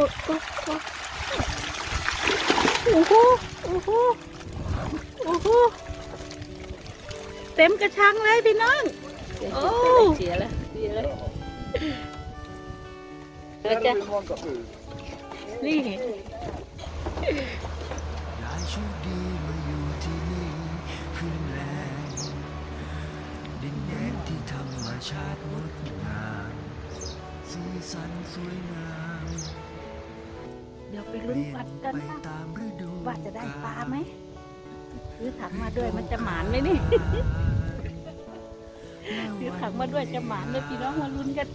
โอ้โหโอ้โหโอ้โหเต็มกระชังเลยพี่น้อง โอ้เสียแล้วเสียแล้วเดี๋ยวจะนี่ยายโชคดีมาอยู่ที่นี่ฟินแลนด์ดินแดนที่ธรรมชาติงดงามสีสันสวยงาม เดี๋ยวไปเปลุ้นลี่ยวัดนกันไปค่ะตามฤดูว่าจะได้ปลาไหมซื้อถังมาด้วยมันจะหมานไหมนี่ซื้อถังมาด้วยจะหมานเลยพี่น้องมาลุ้นกัน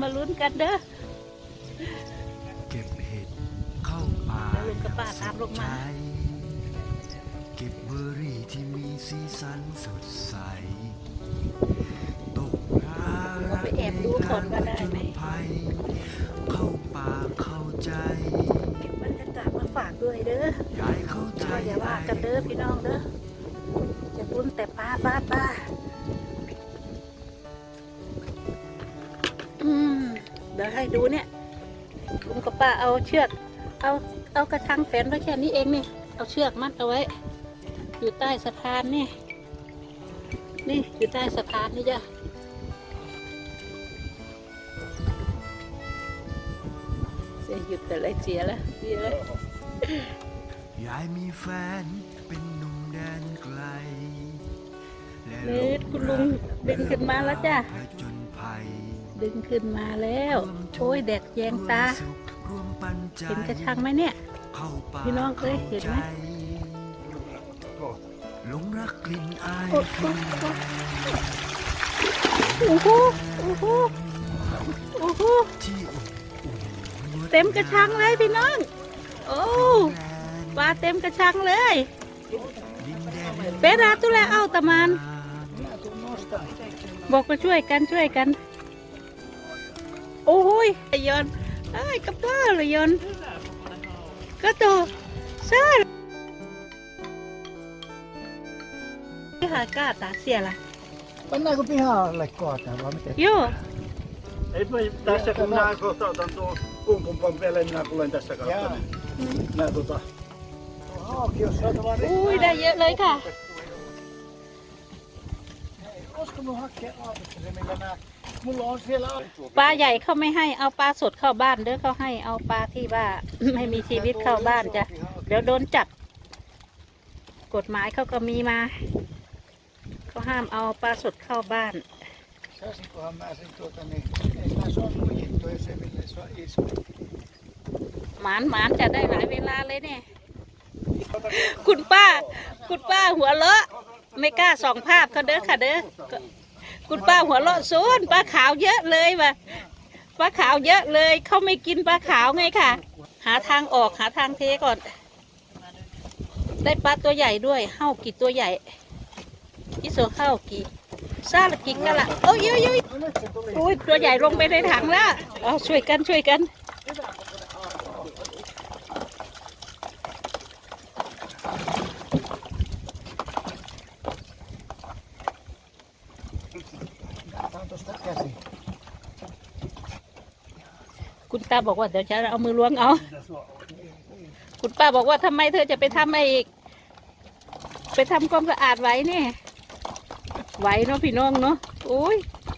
มาลุ้นกันเด้อเก็บเห็ดเข้าป่าแล้วลุงกับป้าตามลงมาใจเก็บเบอร์รี่ที่มีสีสันสดใสตกปลาเราไปแอบดูก่อนว่าได้ไหมภัยเข้าป่าเข้า ด้วยเด้อยายเข้าใจก็อย่าว่ากันเด้อพี่น้องเด้อจะรุนแต่ป้าป้าป้าอืมเดี๋ยวให้ดูเนี่ยลุงกับป้าเอาเชือก เอาเอากระชังแฝนไว้แค่นี้เองนี่ เอาเชือกมัดเอาไว้ อยู่ใต้สะพานนี่ นี่อยู่ใต้สะพานนี่จ้ะเสียหยุดแต่ไรเสียล้วเสียล้ว ยายมีแฟนเป็นหนุ่มแดนไกลและเล็ดคุณลุงดึงขึ้นมาแล้วจ้ะผจญภัยดึงขึ้นมาแล้ว โอ้ยแดดแยงตาร่วมปันใจเห็นกระชังไหมเนี่ยเข้าป่าพี่น้องเคยเห็นไหมข้าใจหลงรักกลิ่นอายโอ้โหฟินแลนด์โอ้โหโอ้โหโอ้โหที่อบอุ่นงดเต็มกระชังเลยพี่น้อง โอ้แลนด์ ปลาเต็มกระชังเลยดินแดนแห่งเปราตุแลเอาตะมัน บอกมาช่วยกันช่วยกัน โอ้ยไอยอนไอ้ยกระเป๋าเลยยอนก็โตซ่าที่หากาตาเสียละ Pannaanko pihalle kohta vai miten? โย Ei voi tässä kun minä kohta otan tuon kumpumpan vielä, minä tulen tässä kautta. Jaa. Niin. Minä tota, Hauki, jos saatava อุ้ยได้เยอะเลยค่ะ Olisiko mun hakea autosta se, millä mä... Mulla on siellä... ปลาใหญ่เขาไม่ให้เอาปลาสดเข้าบ้านเด้อเขาให้เอาปลาที่ว่า ไม่มีชีวิตเข้าบ้านจ้ะเดี๋ยวโดนจับ กฎหมายเขาก็มีมาเขาห้ามเอาปลาสดเข้าบ้าน Saisinkohan mä sen tuota niin... Ei mä saa lujittua, jos ei millä se on iso. หมานหมานจะได้หลายเวลาเลยเนี่ย คุณป้า คุณป้าหัวเราะไม่กล้าส่องภาพเขาเด้อค่ะเด้อคุณป้าหัวเราะซูนปลาขาวเยอะเลยว่ะปลาขาวเยอะเลยเขาไม่กินปลาขาวไงค่ะ หาทางออกหาทางเทก่อน ได้ปลาตัวใหญ่ด้วยเฮ้ากี่ตัวใหญ่อิโซเฮ้ากี่ซาละกี่กันละโอ้ยโอ้ยยโอ้ยตัวใหญ่ลงไปในถังแล้วเอาช่วยกันช่วยกัน Otetaan tosta käsi. คุณ ตาบอกว่าเดี๋ยวฉันเอามือล้วงเอา คุณป้าบอกว่าทำไมเธอจะไปทำไอ้ไปทำความสะอาดไว้เนี่ยไหวเนาะพี่น้องเนาะโอ้ย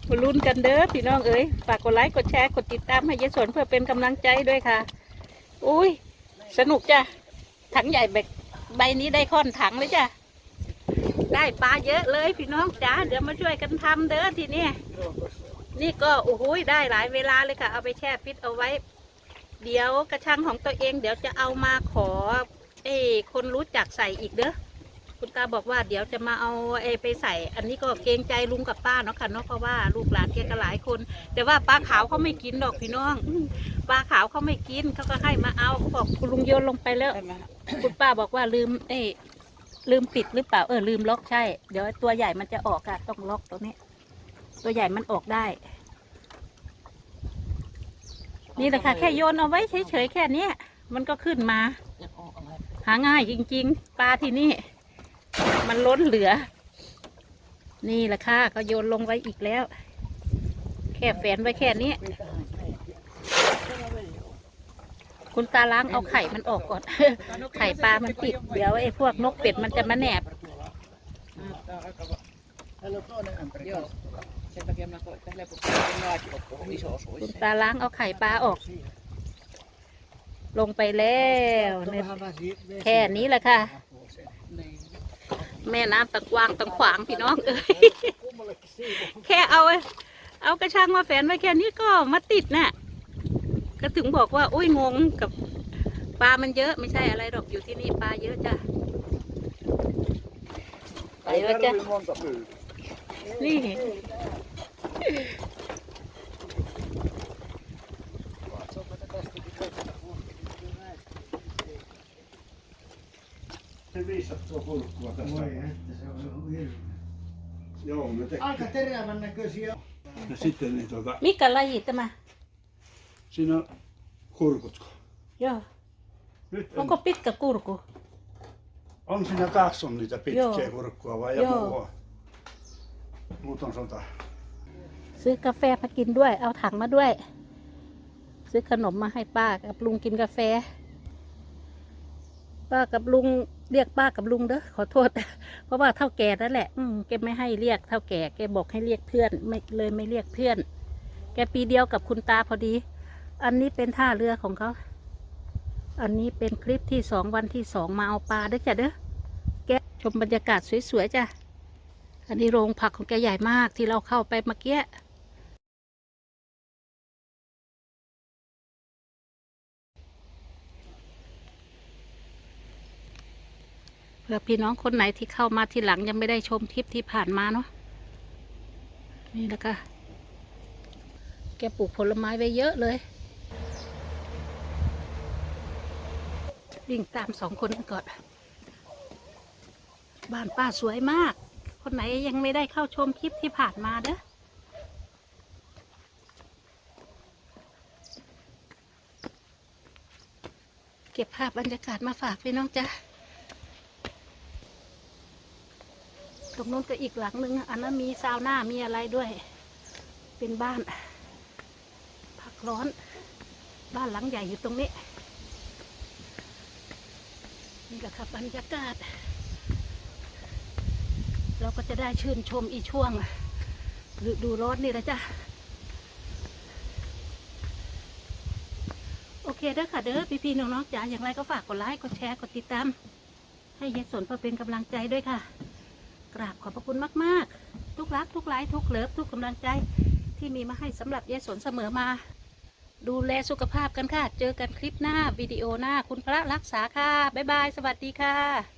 มาลุ้นกันเด้อพี่น้องเอ้ยฝากกดไลค์กดแชร์กดติดตามให้ยายสนเพื่อเป็นกำลังใจด้วยค่ะโอ้ยสนุกจ้ะถังใหญ่แบบใบนี้ได้ค่อนถังเลยจ้ะได้ปลาเยอะเลยพี่น้องจ้าเดี๋ยวมาช่วยกันทำเด้อทีนี้ นี่ก็โอ้โหได้หลายเวลาเลยค่ะ เอาไปแช่ฟิตเอาไว้ เดี๋ยวกระชังของตัวเอง เดี๋ยวจะเอามาขอเอ้คนรู้จักใส่อีกเด้อคุณตาบอกว่าเดี๋ยวจะมาเอาเอไปใส่ อันนี้ก็เกรงใจลุงกับป้าเนาะค่ะเนาะเพราะว่าลูกหลานแกก็หลายคน แต่ว่าปลาขาวเขาไม่กินดอกพี่น้องปลาขาวเขาไม่กินเขาก็ให้มาเอาเขาบอกคุณลุงโยนลงไปแล้ว คุณป้าบอกว่าลืมเอ้ลืมปิดหรือเปล่าเออลืมล็อกใช่ เดี๋ยวตัวใหญ่มันจะออกอะต้องล็อกตรงนี้ ตัวใหญ่มันออกได้ นี่แหละค่ะ แค่โยนเอาไว้เฉยๆแค่เนี้ยมันก็ขึ้นมา หาง่ายจริง ๆ ปลาที่นี่ มันล้นเหลือ นี่แหละค่ะ ก็โยนลงไว้อีกแล้ว แค่แฝนไว้แค่นี้คุณตาล้างเอาไข่มันออกก่อน ไข่ปลามันติด เดี๋ยวไอ้พวกนกเป็ดมันจะมาแหนบ Eller toinen ämpäri. Joo. Sen takia mä koin tällä kun laatikot on iso คุณ osuus. ตาล้างเอาไข่ปลาออก ลงไปแล้วเนี่ย Vähän väsi, vesi. แค่นี้แหละค่ะ Niin. แม่น้ำตะกวางตะขวางพี่น้องเอ้ย แค่เอาเอากระชังมาแฝนไว้แค่นี้ก็มาติดน่ะ ก็ถึงบอกว่าอุ้ยงงกับปลามันเยอะไม่ใช่อะไรหรอกอยู่ที่นี่ปลาเยอะจ้ะไป Ei แล้วจ้ะ tarvii monta pyytää. นี่ Aika terävän näköisiä. Ja sitten niin tuota, Mikä laji tämä? siinä on kurkutko. Joo. Nyt en- Onko pitkä kurku? On siinä taakse on niitä pitkiä Joo. kurkkua vai joku Joo. muuta. Muut on sota. ซื้อกาแฟมากินด้วย เอาถังมาด้วย ซื้อขนมมาให้ป้ากับลุงกินกาแฟ ป้ากับลุงเรียกป้ากับลุงเด้อขอโทษ เพราะว่าเท่าแก่นั่นแหละ อืมแกไม่ให้เรียกเท่าแก่แกบอกให้เรียกเพื่อนไม่เลยไม่เรียกเพื่อน แกปีเดียวกับคุณตาพอดี อันนี้เป็นท่าเรือของเขา อันนี้เป็นคลิปที่สองวันที่สองมาเอาปลาเด้อจ้ะเด้อแกชมบรรยากาศสวยๆจ้ะอันนี้โรงผักของแกใหญ่มากที่เราเข้าไปเมื่อกี้ เพื่อพี่น้องคนไหนที่เข้ามาทีหลังยังไม่ได้ชมคลิปที่ผ่านมาเนาะนี่แล้วก็แกปลูกผลไม้ไว้เยอะเลย วิ่งตามสองคนก่อน บ้านป้าสวยมาก คนไหนยังไม่ได้เข้าชมคลิปที่ผ่านมาเด้อเก็บภาพบรรยากาศมาฝากพี่น้องจ้ะ ตรงนู้นก็อีกหลังนึงอันนั้นมีซาวน่ามีอะไรด้วย เป็นบ้านพักร้อน บ้านหลังใหญ่อยู่ตรงนี้ นี่ก็ครับบรรยากาศ เราก็จะได้ชื่นชมอีช่วงฤดูร้อนนี่นะจ๊ะโอเคเด้อค่ะเด้อพี่ๆน้องๆจ๋าอย่างไรก็ฝากกดไลค์กดแชร์กดติดตาม ให้ยายสนเพื่อเป็นกำลังใจด้วยค่ะ กราบขอบพระคุณมาก ๆ ทุกรัก ทุกไลค์ทุกเลิฟทุกกำลังใจที่มีมาให้สำหรับยายสนเสมอมา ดูแลสุขภาพกันค่ะ เจอกันคลิปหน้าวิดีโอหน้าคุณพระรักษาค่ะ บ๊ายบาย สวัสดีค่ะ